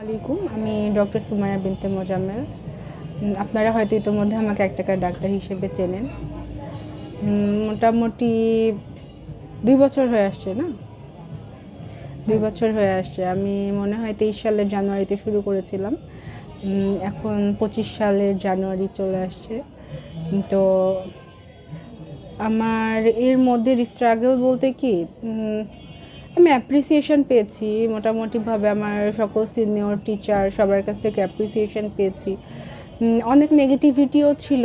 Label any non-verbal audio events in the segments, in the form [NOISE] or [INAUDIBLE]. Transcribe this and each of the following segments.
আলাইকুম আমি ডক্টর সুমায়া বিনতে মোজাম্মেল। আপনারা হয়তো ইতোমধ্যে আমাকে এক টাকার ডাক্তার হিসেবে চেনেন। মোটামুটি দুই বছর হয়ে আসছে না? দুই বছর হয়ে আসছে। আমি মনে হয় তেইশ সালের জানুয়ারিতে শুরু করেছিলাম। এখন পঁচিশ সালের জানুয়ারি চলে আসছে। তো আমার এর মধ্যে স্ট্রাগল বলতে কি? আমি অ্যাপ্রিসিয়েশন পেয়েছি, মোটামুটিভাবে আমার সকল সিনিয়র টিচার সবার কাছ থেকে অ্যাপ্রিসিয়েশন পেয়েছি। অনেক নেগেটিভিটিও ছিল,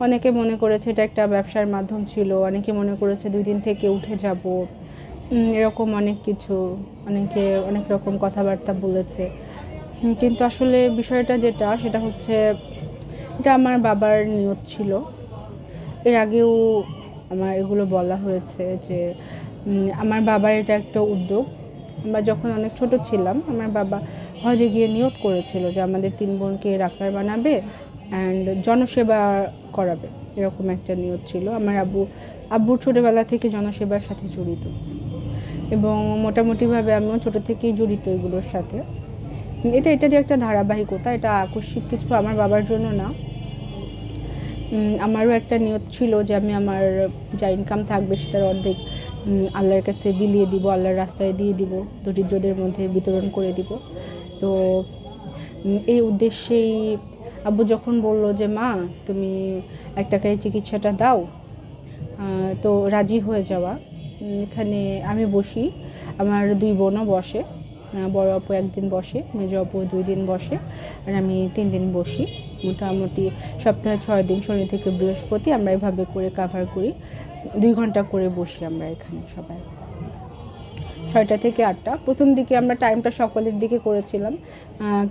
অনেকে মনে করেছে এটা একটা ব্যবসার মাধ্যম ছিল, অনেকে মনে করেছে দুই দিন থেকে উঠে যাব। এরকম অনেক কিছু, অনেকে অনেক রকম কথাবার্তা বলেছে। কিন্তু আসলে বিষয়টা যেটা, সেটা হচ্ছে এটা আমার বাবার নিয়ত ছিল। এর আগেও আমার এগুলো বলা হয়েছে যে আমার বাবার এটা একটা উদ্যোগ। আমরা যখন অনেক ছোট ছিলাম, আমার বাবা হজে গিয়ে নিয়ত করেছিল যে আমাদের তিন বোনকে ডাক্তার বানাবে অ্যান্ড জনসেবা করাবে। এরকম একটা নিয়ত ছিল। আমার আব্বু, আব্বুর ছোটোবেলা থেকে জনসেবার সাথে জড়িত। এবং মোটামুটিভাবে আমিও ছোটো থেকেই জড়িত এগুলোর সাথে। এটা এটারই একটা ধারাবাহিকতা, এটা আকস্মিক কিছু আমার বাবার জন্য না। আমারও একটা নিয়ত ছিল যে আমি আমার যা ইনকাম থাকবে সেটার অর্ধেক আল্লাহর কাছে বিলিয়ে দিব, আল্লাহর রাস্তায় দিয়ে দিব, দরিদ্রদের মধ্যে বিতরণ করে দিব। তো এই উদ্দেশ্যেই আব্বু যখন বলল যে, মা, তুমি এক টাকায় চিকিৎসাটা দাও তো রাজি হয়ে যাওয়া। এখানে আমি বসি, আমার দুই বোনও বসে বড় আপু একদিন বসে, মেজ আপু দুই দিন বসে, আর আমি তিন দিন বসি। মোটামুটি সপ্তাহে ছয় দিন, শনি থেকে বৃহস্পতি আমরা এভাবে করে কাভার করি। দুই ঘণ্টা করে বসি আমরা এখানে সবাই। ছয়টা থেকে আটটা। প্রথম দিকে আমরা টাইমটা সকালের দিকে করেছিলাম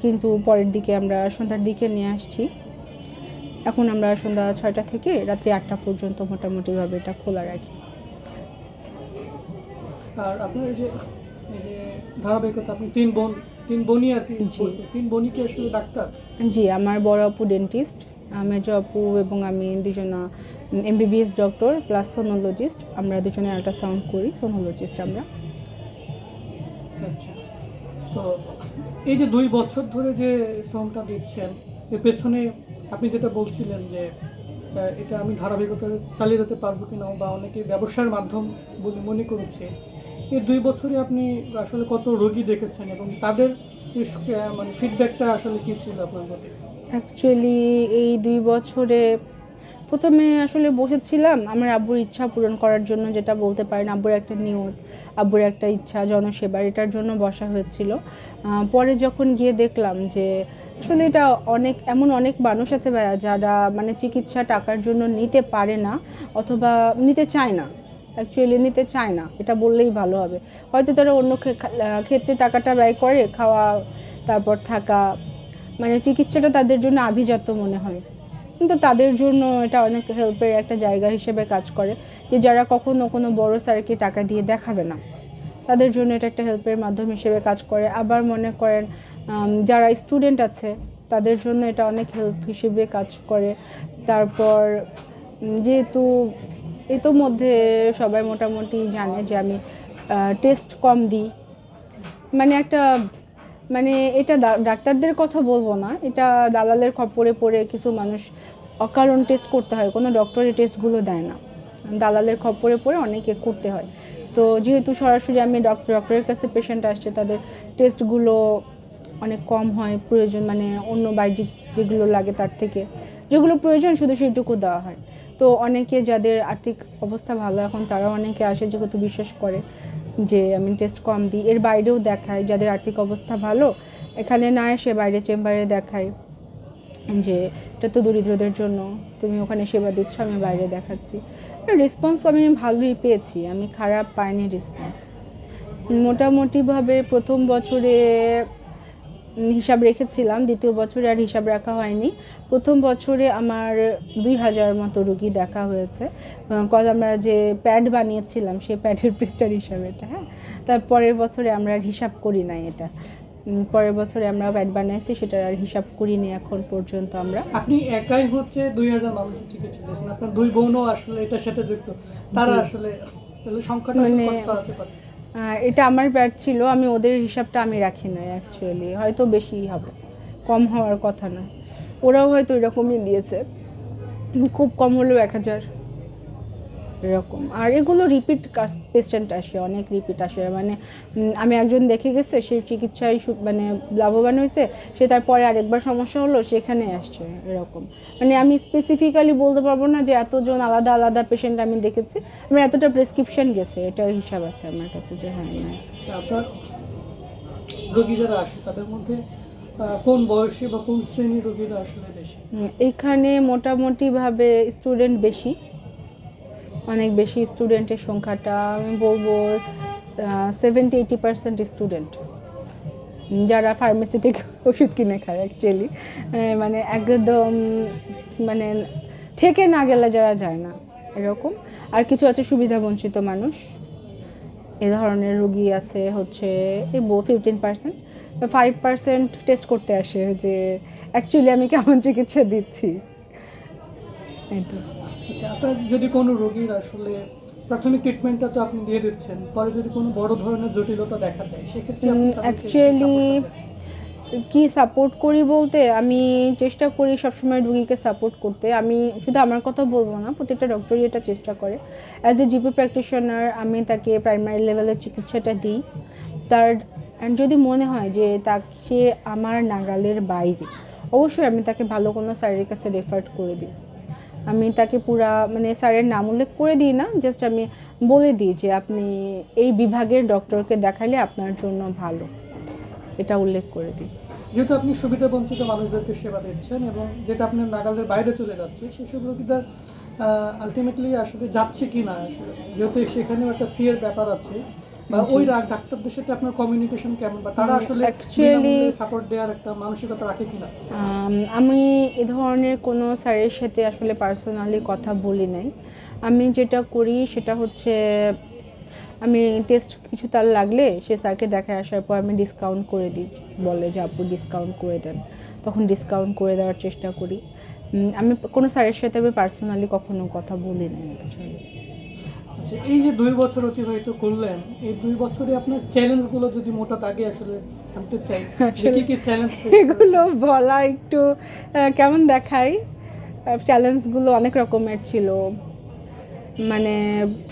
কিন্তু পরের দিকে আমরা সন্ধ্যার দিকে নিয়ে আসছি। এখন আমরা সন্ধ্যা ছয়টা থেকে রাত্রি আটটা পর্যন্ত মোটামুটিভাবে এটা খোলা রাখি। আর আপনার এই যে যে ধারাবাহিকতা আপনি তিন বোন তিন বোনই আর কি তিন বোনই কি আসলে ডাক্তার? জি আমার বড় আপু ডেন্টিস্ট মেজো আপু এবং আমি দুজনা এমবিবিএস ডক্টর প্লাস সোনোলজিস্ট আমরা দুজনে আল্ট্রাসাউন্ড করি সোনোলজিস্ট আমরা। আচ্ছা। তো এই যে দুই বছর ধরে যে শ্রমটা দিচ্ছেন, এর পেছনে আপনি যেটা বলছিলেন যে এটা আমি ধারাবাহিকতা চালিয়ে যেতে পারব কিনা বা অনেকে ব্যবসার মাধ্যম বলে মনে করছে, এই দুই বছরে আপনি আসলে কত রোগী দেখেছেন এবং তাদের মানে ফিডব্যাকটা আসলে কী ছিল আপনার প্রতি অ্যাকচুয়ালি এই দুই বছরে প্রথমে আসলে বসেছিলাম। আমার আব্বুর ইচ্ছা পূরণ করার জন্য, যেটা বলতে পারেন আব্বুর একটা নিয়ত, আব্বুর একটা ইচ্ছা, জনসেবার, এটার জন্য বসা হয়েছিল। পরে যখন গিয়ে দেখলাম যে আসলে এটা অনেক, এমন অনেক মানুষ আছে যারা মানে চিকিৎসা টাকার জন্য নিতে পারে না, অথবা নিতে চায় না। অ্যাকচুয়ালি নিতে চায় না, এটা বললেই ভালো হবে। হয়তো তারা অন্য ক্ষেত্রে টাকাটা ব্যয় করে, খাওয়া, তারপর থাকা মানে চিকিৎসাটা তাদের জন্য আভিজাত্য মনে হয়। কিন্তু তাদের জন্য এটা অনেক হেল্পের একটা জায়গা হিসেবে কাজ করে যে যারা কখনো কোনো বড় স্যারকে টাকা দিয়ে দেখাবে না। তাদের জন্য এটা একটা হেল্পের মাধ্যম হিসেবে কাজ করে। আবার মনে করেন যারা স্টুডেন্ট আছে, তাদের জন্য এটা অনেক হেল্প হিসেবে কাজ করে। তারপর যেহেতু এই তো মধ্যে সবাই মোটামুটি জানে যে আমি টেস্ট কম দিই। মানে একটা মানে এটা ডাক্তারদের কথা বলব না। এটা দালালের খপ্পরে পড়ে কিছু মানুষ অকারণ টেস্ট করতে হয়, কোনো ডক্টরের টেস্টগুলো দেয় না। দালালের খপ্পরে পড়ে অনেকে করতে হয়। তো যেহেতু সরাসরি আমি ডক্টর ডক্টরের কাছে পেশেন্ট আসছে, তাদের টেস্টগুলো অনেক কম হয়, প্রয়োজন মানে অন্য বাহ্যিক যেগুলো লাগে তার থেকে। যেগুলো প্রয়োজন শুধু সেইটুকু দেওয়া হয়। তো অনেকে যাদের আর্থিক অবস্থা ভালো, এখন তারা অনেকে আসে যেহেতু বিশ্বাস করে। যে আমি টেস্ট কম দিই। এর বাইরেও দেখায় যাদের আর্থিক অবস্থা ভালো, এখানে না এসে বাইরে চেম্বারে দেখায় যে, এটা তো দরিদ্রদের জন্য, তুমি ওখানে সেবা দিচ্ছ, আমি বাইরে দেখাচ্ছি। রেসপন্স আমি ভালোই পেয়েছি, আমি খারাপ পাইনি রেসপন্স মোটামুটিভাবে প্রথম বছরে হিসাব রেখেছিলাম দ্বিতীয় বছরে আর হিসাব রাখা হয়নি। প্রথম বছরে আমার দুই হাজার মতো রুগী দেখা হয়েছে। কজ আমরা যে প্যাড বানিয়েছিলাম সেই প্যাডের পৃষ্ঠার হিসাব এটা হ্যাঁ? তার পরের বছরে আমরা আর হিসাব করি নাই এটা। পরের বছরে আমরা প্যাড বানাইছি সেটার আর হিসাব করিনি এখন পর্যন্ত আমরা। আপনি একাই হচ্ছে দুই হাজার মানুষের চিকিৎসা দিয়েছেন আপনার দুই বোনও আসলে এটার সাথে যুক্ত। তারা আসলে সংখ্যাটা মানে- এটা আমার ব্যাট ছিল, আমি ওদের হিসাবটা আমি রাখি না অ্যাকচুয়ালি হয়তো বেশিই হবে, কম হওয়ার কথা না ওরাও হয়তো এরকমই দিয়েছে, খুব কম হলেও এক হাজার। এরকম। আর এগুলো রিপিট পেশেন্ট আসে অনেক রিপিট আসে। মানে আমি একজন দেখে গেছে সে চিকিৎসায় মানে লাভবান হয়েছে সে তারপরে আরেকবার সমস্যা হলো সেখানে আসছে এরকম। মানে আমি স্পেসিফিক্যালি বলতে পারব না যে এতজন আলাদা আলাদা পেশেন্ট আমি দেখেছি। আমার এতটা প্রেসক্রিপশন গেছে এটা হিসাব আছে আমার কাছে যে হ্যাঁ হ্যাঁ। আচ্ছা, আপনার রোগী যারা আসে তাদের মধ্যে কোন বয়সী বা কোন শ্রেণির রোগীরা আসলে বেশি? এখানে মোটামুটিভাবে স্টুডেন্ট বেশি। অনেক বেশি স্টুডেন্টের সংখ্যাটা, আমি বলব সেভেন্টি এইটি পার্সেন্ট স্টুডেন্ট যারা ফার্মেসি থেকে ওষুধ কিনে খায় অ্যাকচুয়ালি মানে একদম মানে ঠেকে না গেলে যারা যায় না, এরকম। আর কিছু আছে সুবিধা বঞ্চিত মানুষ। এ ধরনের রুগী আছে হচ্ছে এই fifteen percent five percent test করতে আসে যে অ্যাকচুয়ালি আমি কেমন চিকিৎসা দিচ্ছি? এই তো। আচ্ছা আপনার যদি কোনো রোগীর আসলে প্রাথমিক ট্রিটমেন্টটা তো আপনি দিয়ে দিচ্ছেন পরে যদি কোনো বড় ধরনের জটিলতা দেখা দেয় সেক্ষেত্রে করবেন। কি সাপোর্ট করি বলতে আমি চেষ্টা করি সবসময় রুগীকে সাপোর্ট করতে। আমি শুধু আমার কথা বলব না প্রত্যেকটা ডক্টরই এটা চেষ্টা করে। অ্যাজ এ জিপি প্র্যাকটিশনার আমি তাকে প্রাইমারি লেভেলের চিকিৎসাটা দিই। তার and যদি মনে হয় যে তাকে আমার নাগালের বাইরে অবশ্যই আমি তাকে ভালো কোনো স্যারের কাছে রেফার করে দিই। আমি তাকে পুরা মানে স্যারের নাম উল্লেখ করে দিই না জাস্ট আমি বলে দিই যে আপনি এই বিভাগের ডক্টরকে দেখালে আপনার জন্য ভালো। এটা উল্লেখ করে দিই। যেহেতু আপনি সুবিধা বঞ্চিত মানুষদেরকে সেবা দিচ্ছেন এবং যেটা আপনার নাগালের বাইরে চলে যাচ্ছে সেসব রোগীরা আলটিমেটলি আসলে যাচ্ছে কি না? আসলে যেহেতু সেখানেও একটা ফিয়ের ব্যাপার আছে বা ওই ডাক্তারদের সাথে আপনার কমিউনিকেশন কেমন বা তারা আসলে actually- সাপোর্ট দেওয়ার একটা মানসিকতা রাখে কিনা? আমি এ ধরনের কোনো স্যারের সাথে আসলে পার্সোনালি কথা বলি নাই। আমি যেটা করি সেটা হচ্ছে আমি টেস্ট কিছু তার লাগলে সে স্যারকে দেখা আসার পর আমি ডিসকাউন্ট করে দিই। বলে যে আপু ডিসকাউন্ট করে দেন। তখন ডিসকাউন্ট করে দেওয়ার চেষ্টা করি। আমি কোনো স্যারের সাথে আমি পার্সোনালি কখনো কথা বলি নাই actually। আচ্ছা এই যে দুই বছর অতিবাহিত করলেন এই দুই বছরে আপনার চ্যালেঞ্জগুলো যদি মোটা দাগে আসলে জানতে চাই কি কি চ্যালেঞ্জ এগুলো বলা একটু কেমন দেখায়? চ্যালেঞ্জগুলো অনেক রকমের ছিল। মানে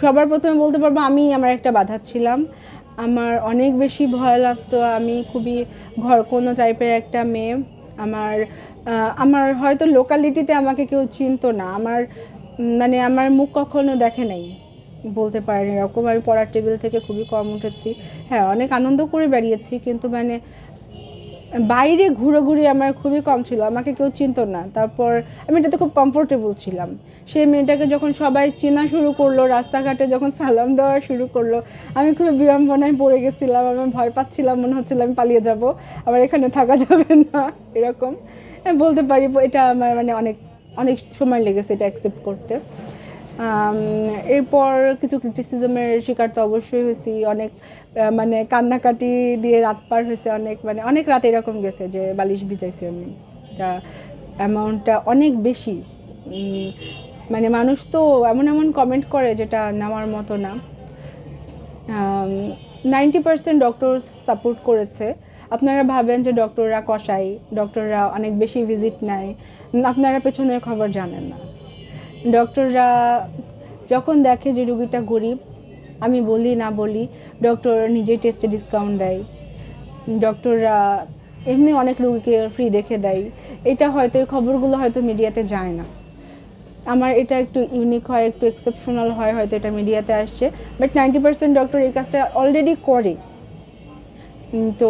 সবার প্রথমে বলতে পারব আমি আমার একটা বাধা ছিলাম। আমার অনেক বেশি ভয় লাগতো আমি খুবই ঘর কোনো টাইপের একটা মেয়ে। আমার আমার হয়তো লোকালিটিতে আমাকে কেউ চিনতো না। আমার মানে আমার মুখ কখনো দেখে নাই। বলতে পারেন, এরকম আমি পড়ার টেবিল থেকে খুবই কম উঠেছি। হ্যাঁ অনেক আনন্দ করে বেরিয়েছি কিন্তু মানে বাইরে ঘুরোঘুরি আমার খুবই কম ছিল, আমাকে কেউ চিনত না। তারপর আমি এটাতে খুব কমফোর্টেবল ছিলাম। সেই মেয়েটাকে যখন সবাই চেনা শুরু করল, রাস্তাঘাটে যখন সালাম দেওয়া শুরু করল, আমি খুবই বিড়ম্বনায় পড়ে গেছিলাম, আমি ভয় পাচ্ছিলাম, মনে হচ্ছিল আমি পালিয়ে যাব, আবার এখানে থাকা যাবে না, এরকম। আমি বলতে পারি, এটা আমার মানে অনেক অনেক সময় লেগেছে এটা অ্যাকসেপ্ট করতে। এরপর কিছু ক্রিটিসিজমের শিকার তো অবশ্যই হয়েছি। অনেক মানে কান্নাকাটি দিয়ে রাত পার হয়েছে অনেক মানে অনেক রাত এরকম গেছে যে বালিশ ভিজাইছি আমি। এটা অ্যামাউন্টটা অনেক বেশি। মানে মানুষ তো এমন এমন কমেন্ট করে যেটা নেওয়ার মতো না। নাইনটি পার্সেন্ট ডক্টর সাপোর্ট করেছে। আপনারা ভাবেন যে ডক্টররা কষাই ডক্টররা অনেক বেশি ভিজিট নেয়। আপনারা পেছনের খবর জানেন না। ডক্টররা যখন দেখে যে রুগীটা গরিব, আমি বলি না বলি, ডক্টর নিজেই টেস্টে ডিসকাউন্ট দেয়। ডক্টররা এমনি অনেক রুগীকে ফ্রি দেখে দেয়। এটা হয়তো এই খবরগুলো হয়তো মিডিয়াতে যায় না। আমার এটা একটু ইউনিক হয়, একটু এক্সেপশনাল হয়, হয়তো এটা মিডিয়াতে আসছে। বাট নাইনটি পার্সেন্ট ডক্টর এই কাজটা অলরেডি করে। তো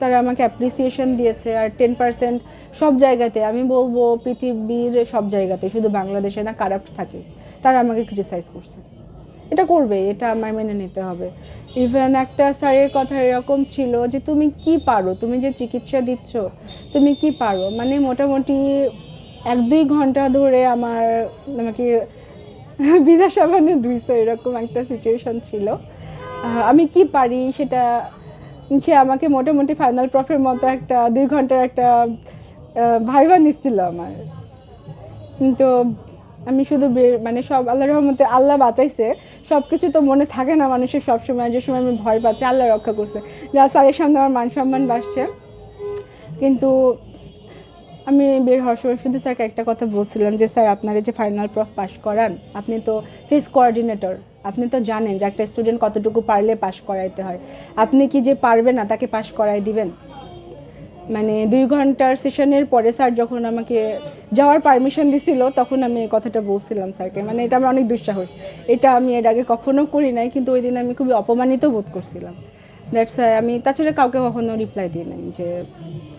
তারা আমাকে অ্যাপ্রিসিয়েশন দিয়েছে আর টেন পার্সেন্ট সব জায়গাতে, আমি বলব পৃথিবীর সব জায়গাতে, শুধু বাংলাদেশে না কারাপ্ট থাকে। তারা আমাকে ক্রিটিসাইজ করছে। এটা করবে, এটা আমার মেনে নিতে হবে। ইভেন একটা স্যারের কথা এরকম ছিল যে, তুমি কি পারো? তুমি যে চিকিৎসা দিচ্ছ, তুমি কি পারো? মানে মোটামুটি এক দুই ঘণ্টা ধরে আমার আমাকে [LAUGHS] বিনাসাবানে ধুইছে এরকম একটা সিচুয়েশন ছিল। আমি কি পারি সেটা সে আমাকে মোটামুটি ফাইনাল প্রফের মতো একটা দুই ঘণ্টার একটা ভাইবা নিচ্ছিল আমার। তো আমি শুধু মানে সব আল্লাহর রহমতে আল্লাহ বাঁচাইছে। সব কিছু তো মনে থাকে না মানুষের সবসময়, যে সময় আমি ভয় পাচ্ছি, আল্লাহ রক্ষা করছে। যা স্যারের সামনে আমার মান সম্মান বাসছে কিন্তু আমি বের হওয়ার সময় শুধু স্যারকে একটা কথা বলছিলাম যে স্যার আপনারা যে ফাইনাল প্রফ পাস করান, আপনি তো ফেস কোঅর্ডিনেটর আপনি তো জানেন যে একটা স্টুডেন্ট কতটুকু পারলে পাস করাইতে হয়। আপনি কি যে পারবে না তাকে পাস করাই দিবেন? মানে দুই ঘণ্টার সেশনের পরে স্যার যখন আমাকে যাওয়ার পারমিশন দিছিল, তখন আমি এই কথাটা বলছিলাম স্যারকে মানে এটা আমার অনেক দুঃসাহস। এটা আমি এর আগে কখনো করি নাই, কিন্তু ওই দিন আমি খুবই অপমানিত বোধ করছিলাম। দ্যাটস আমি তাছাড়া কাউকে কখনো রিপ্লাই দিই নাই যে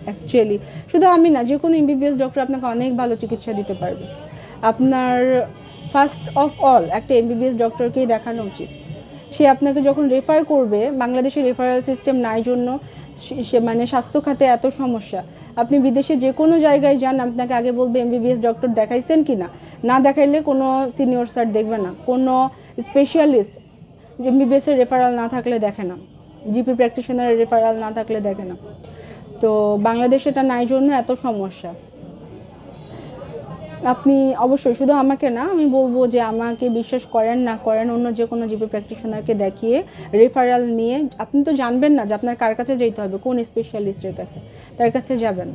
অ্যাকচুয়ালি শুধু আমি না, যে কোনো এমবিবিএস ডক্টর আপনাকে অনেক ভালো চিকিৎসা দিতে পারবে। আপনার ফার্স্ট অফ অল একটা এমবিবিএস ডক্টরকেই দেখানো উচিত। সে আপনাকে যখন রেফার করবে বাংলাদেশের রেফারেল সিস্টেম নাই জন্য সে- সে মানে স্বাস্থ্য খাতে এত সমস্যা। আপনি বিদেশে যে কোনো জায়গায় যান, আপনাকে আগে বলবে এমবিবিএস ডক্টর দেখাইছেন কি না না দেখাইলে কোনো সিনিয়র স্যার দেখবে না। কোনো স্পেশালিস্ট এমবিবিএসের রেফারাল না থাকলে দেখে না। জিপি প্র্যাকটিশনারের রেফারাল না থাকলে দেখে না। তো বাংলাদেশে এটা নাই জন্য এত সমস্যা। আপনি অবশ্যই, শুধু আমাকে না, আমি বলব যে আমাকে বিশ্বাস করেন, না করেন, অন্য যে কোনো জিপি প্র্যাকটিশনারকে দেখিয়ে রেফারেল নিয়ে, আপনি তো জানবেন না যে আপনার কার কাছে যেতে হবে, কোন স্পেশালিস্টের কাছে, তার কাছে যাবেন।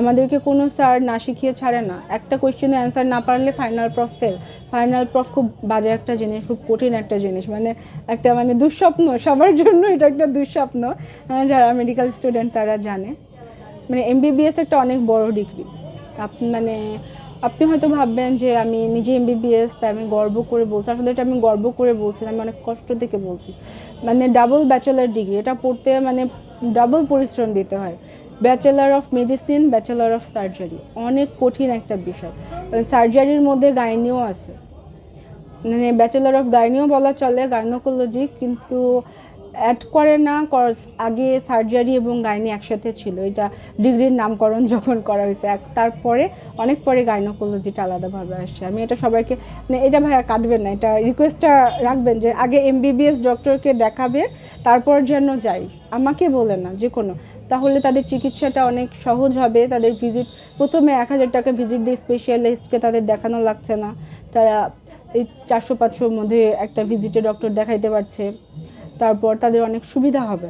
আমাদেরকে কোনো স্যার না শিখিয়ে ছাড়ে না। একটা কোয়েশ্চেনের অ্যান্সার না পারলে final prof fail final prof খুব বাজে একটা জিনিস, খুব কঠিন একটা জিনিস। মানে একটা মানে দুঃস্বপ্ন, সবার জন্য এটা একটা দুঃস্বপ্ন যারা মেডিকেল স্টুডেন্ট তারা জানে। মানে এমবিবিএস একটা অনেক বড় ডিগ্রি আপনি মানে আপনি হয়তো ভাববেন যে আমি নিজে এমবিবিএস তাই আমি গর্ব করে বলছি। আসলে এটা আমি গর্ব করে বলছি আমি অনেক কষ্ট থেকে বলছি। মানে ডাবল ব্যাচেলার ডিগ্রি এটা পড়তে মানে ডাবল পরিশ্রম দিতে হয়। Bachelor of medicine bachelor of surgery অনেক কঠিন একটা বিষয়। সার্জারির মধ্যে গাইনিও আছে। মানে ব্যাচেলার অফ গাইনিও বলা চলে গাইনোকোলজি কিন্তু অ্যাড করে না আগে সার্জারি এবং গাইনি একসাথে ছিল। এটা ডিগ্রির নামকরণ [LAUGHS] যখন করা হয়েছে, এক- তারপরে অনেক পরে গাইনোকোলজিটা আলাদাভাবে আসছে। আমি এটা সবাইকে মানে এটা ভাইয়া কাটবেন না, এটা রিকোয়েস্টটা রাখবেন যে আগে এমবিবিএস ডক্টরকে দেখাবে, তারপর যেন যাই। আমাকে বলে না, যে কোনো। তাহলে তাদের চিকিৎসাটা অনেক সহজ হবে, তাদের ভিজিট প্রথমে এক হাজার টাকা ভিজিট দিয়ে স্পেশালিস্টকে তাদের দেখানো লাগছে না। তারা এই চারশো পাঁচশোর মধ্যে একটা ভিজিটে ডক্টর দেখাইতে পারছে। তারপর তাদের অনেক সুবিধা হবে।